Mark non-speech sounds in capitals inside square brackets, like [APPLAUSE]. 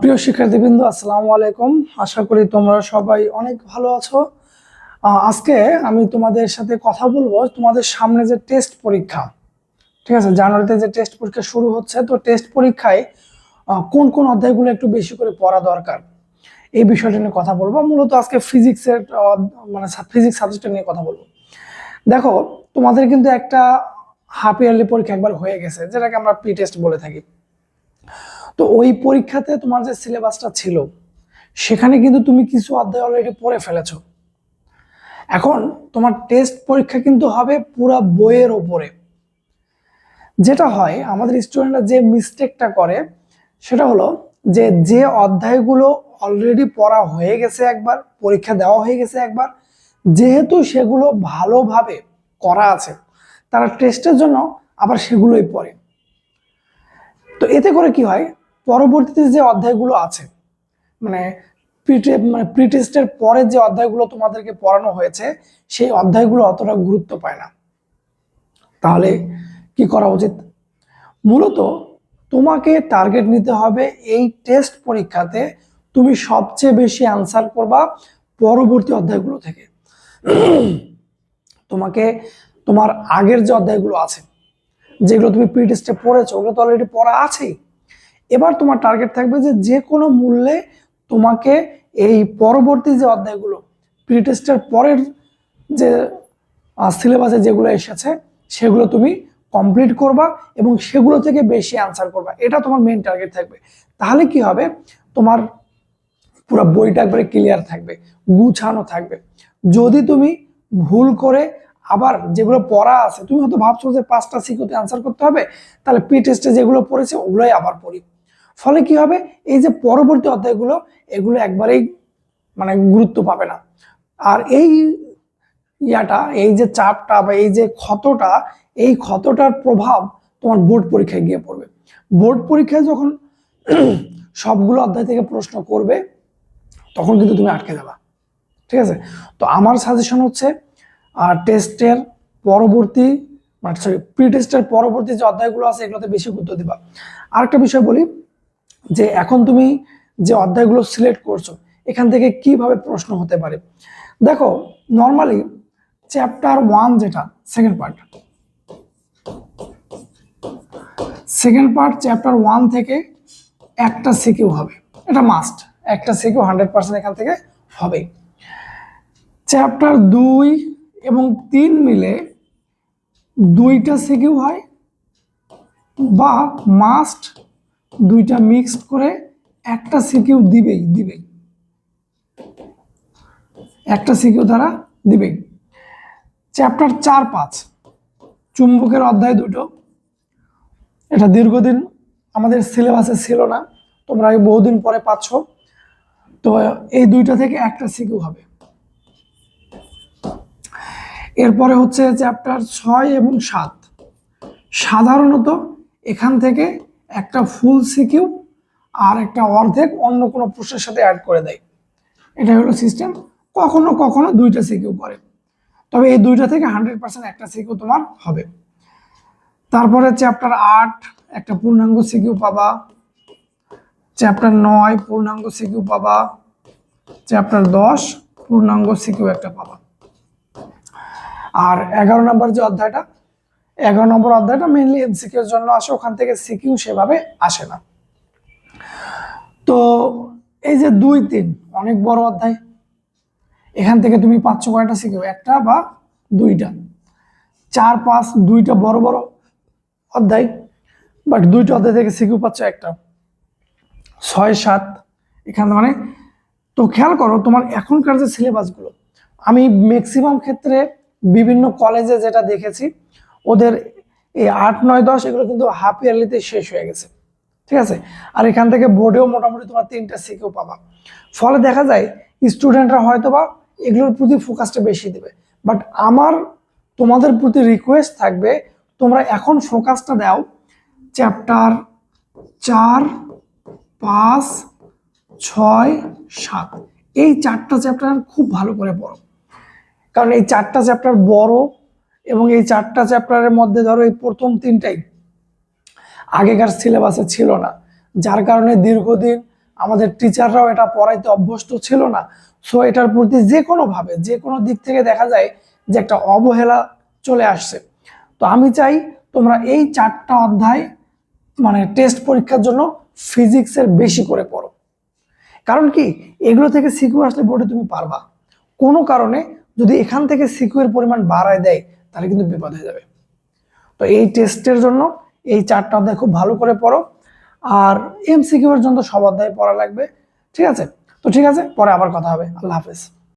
প্রিয় শিক্ষার্থীবৃন্দ, আসসালামু আলাইকুম। আশা করি তোমরা সবাই অনেক ভালো আছো। আজকে আমি তোমাদের সাথে কথা বলব তোমাদের সামনে যে টেস্ট পরীক্ষা। ঠিক আছে? জানুয়ারিতে যে টেস্ট পরীক্ষা শুরু হচ্ছে, তো টেস্ট পরীক্ষায় কোন কোন অধ্যায়গুলো একটু বেশি করে পড়া দরকার? এই বিষয়টা নিয়ে কথা বলব। মূলত আজকে ফিজিক্সের মানে ফিজিক্স সাবজেক্টটা নিয়ে কথা বলব। দেখো, তোমাদের কিন্তু একটা হাফ ইয়ারলি পরীক্ষা একবার হয়ে গেছে, যেটাকে আমরা প্রি টেস্ট বলে থাকি। তো ওই পরীক্ষাতে তোমার যে সিলেবাসটা ছিল, সেখানে কিন্তু তুমি কিছু অধ্যায় অলরেডি পড়ে ফেলেছ। এখন তোমার টেস্ট পরীক্ষা কিন্তু হবে পুরা বইয়ের ওপরে। যেটা হয়, আমাদের স্টুডেন্টরা যে মিস্টেকটা করে, সেটা হলো যে যে অধ্যায়গুলো অলরেডি পড়া হয়ে গেছে একবার, পরীক্ষা দেওয়া হয়ে গেছে একবার, যেহেতু সেগুলো ভালোভাবে করা আছে, তারা টেস্টের জন্য আবার সেগুলোই পড়ে। তো এতে করে কি হয় পরবর্তীতে যে অধ্যায়গুলো আছে মানে মানে প্রি টেস্টের পরে যে অধ্যায়গুলো তোমাদেরকে পড়ানো হয়েছে, সেই অধ্যায়গুলো অতটা গুরুত্ব পায় না। তাহলে কি করা উচিত? মূলত তোমাকে টার্গেট নিতে হবে এই টেস্ট পরীক্ষাতে তুমি সবচেয়ে বেশি অ্যান্সার করবা পরবর্তী অধ্যায়গুলো থেকে। তোমাকে তোমার আগের যে অধ্যায়গুলো আছে, যেগুলো তুমি প্রি টেস্টে পড়েছো, ওগুলো তো অলরেডি পড়া আছেই। এবার তোমার টার্গেট থাকবে যে যে কোনো মূল্যে তোমাকে এই পরবর্তী যে অধ্যায়গুলো প্রি টেস্টের পরের যে সিলেবাসে যেগুলো এসেছে, সেগুলো তুমি কমপ্লিট করবা এবং সেগুলো থেকে বেশি অ্যান্সার করবা। এটা তোমার মেন টার্গেট থাকবে। তাহলে কি হবে? তোমার পুরো বইটা একবারে ক্লিয়ার থাকবে, গুছানো থাকবে। যদি তুমি ভুল করে আবার যেগুলো পড়া আছে, তুমি হয়তো ভাবছ যে পাঁচটা সিকিউতে অ্যান্সার করতে হবে, তাহলে প্রি টেস্টে যেগুলো পড়েছে, ওগুলোই আবার পড়ি। ফলে কি হবে? এই যে পরবর্তী অধ্যায়গুলো, এগুলো একবারেই মানে গুরুত্ব পাবে না। আর এই ইয়াটা, এই যে চাপটা বা এই যে ক্ষতটা, এই ক্ষতটার প্রভাব তোমার বোর্ড পরীক্ষায় গিয়ে পড়বে। বোর্ড পরীক্ষায় যখন [CLEARS THROAT] সবগুলো অধ্যায় থেকে প্রশ্ন করবে, তখন কিন্তু তুমি আটকে যাবা। ঠিক আছে? তো আমার সাজেশন হচ্ছে আর টেস্টের পরবর্তী মানে সরি প্রি টেস্টের পরবর্তী যে অধ্যায়গুলো আছে, এগুলোতে বেশি গুরুত্ব দিবা। আরেকটা বিষয় বলি যে এখন তুমি যে অধ্যায়গুলো সিলেক্ট করছ, এখান থেকে কীভাবে প্রশ্ন হতে পারে? দেখো নর্মালি চ্যাপ্টার ওয়ান যেটা second part second part chapter one থেকে একটা সিকিউ হবে। এটা মাস্ট একটা সিকিউ হান্ড্রেড পার্সেন্ট এখান থেকে হবে। চ্যাপ্টার দুই এবং তিন মিলে দুইটা সিকিউ হয়, বা মাস্ট দুইটা মিক্সড করে একটা সিকিউ দিবেই দিবেই। একটা সিকিউ তারা দিবেই। চ্যাপ্টার চার পাঁচ চুম্বকের অধ্যায় দুটো। এটা দীর্ঘদিন আমাদের সিলেবাসে ছিল না, তোমরা বহুদিন পরে পাচ্ছ। তো এই দুইটা থেকে একটা সিকিউ হবে। এরপরে হচ্ছে চ্যাপ্টার ছয় এবং সাত। সাধারণত এখান থেকে একটা ফুল সিকিউ আর একটা অর্ধেক অন্য কোনো প্রশ্নের সাথে অ্যাড করে দেয়। এটা হলো সিস্টেম কখনো কখনো দুইটা সিকিউ করে। তবে এই দুইটা থেকে হান্ড্রেড পার্সেন্ট একটা সিকিউ তোমার হবে। তারপরে চ্যাপ্টার আট, একটা পূর্ণাঙ্গ সিকিউ পাবা। চ্যাপ্টার নয়, পূর্ণাঙ্গ সিকিউ পাবা। চ্যাপ্টার দশ, পূর্ণাঙ্গ সিকিউ একটা পাবা। আর এগারো নম্বর যে অধ্যায়টা এগারো নম্বর অধ্যায়টা মেনলি এমসিকিউর জন্য আসে, ওখান থেকে সিকিউ সেভাবে আসে না। তো এই যে দুই তিন, অনেক বড় অধ্যায়। এখান থেকে তুমি পাচ্ছ কয়টা সিকিউ একটা বা দুইটা। চার, পাঁচ, দুইটা বড় বড় অধ্যায় বাট দুইটা অধ্যায় থেকে সিকিউ পাচ্ছ একটা। ছয়, সাত, এখানে মানে তো খেয়াল করো তোমার এখনকার যে সিলেবাসগুলো আমি ম্যাক্সিমাম ক্ষেত্রে বিভিন্ন কলেজে যেটা দেখেছি ওদের এই আট, নয়, দশ, এগুলো কিন্তু হাফ ইয়ারলিতে শেষ হয়ে গেছে। ঠিক আছে? আর এখান থেকে বোর্ডেও মোটামুটি তোমার তিনটা সিকেও পাবা। ফলে দেখা যায় স্টুডেন্টরা হয়তো বা এগুলোর প্রতি ফোকাসটা বেশি দেবে। বাট আমার, তোমাদের প্রতি রিকোয়েস্ট থাকবে, তোমরা এখন ফোকাসটা দাও চ্যাপ্টার চার, পাঁচ, ছয়, সাত। এই চারটা চ্যাপ্টার খুব ভালো করে পড়ো। কারণ এই চারটা চ্যাপ্টার বড় এবং এই চারটা চ্যাপ্টারের মধ্যে ধরো এই প্রথম তিনটাই আগেকার সিলেবাসে ছিল না। যার কারণে দীর্ঘদিন আমাদের টিচাররাও এটা পড়াইতে অভ্যস্ত ছিল না। সো এটার প্রতি যে কোনোভাবে যে কোনো দিক থেকে দেখা যায় যে একটা অবহেলা চলে আসছে। তো আমি চাই তোমরা এই চারটা অধ্যায় মানে টেস্ট পরীক্ষার জন্য ফিজিক্সের বেশি করে পড়ো। কারণ কি? এগুলো থেকে সিকিউ আসলে বোর্ডে তুমি পারবা। কোনো কারণে যদি এখান থেকে সিকিউর পরিমাণ বাড়ায় দেয় তাহলে কিন্তু বিপদ হয়ে যাবে। তো এই টেস্টের জন্য এই চারটা অধ্যায় খুব ভালো করে পড়ো। আর এমসিকিউ এর জন্য সব অধ্যায় পড়া লাগবে। ঠিক আছে? তো ঠিক আছে, পরে আবার কথা হবে। আল্লাহ হাফেজ।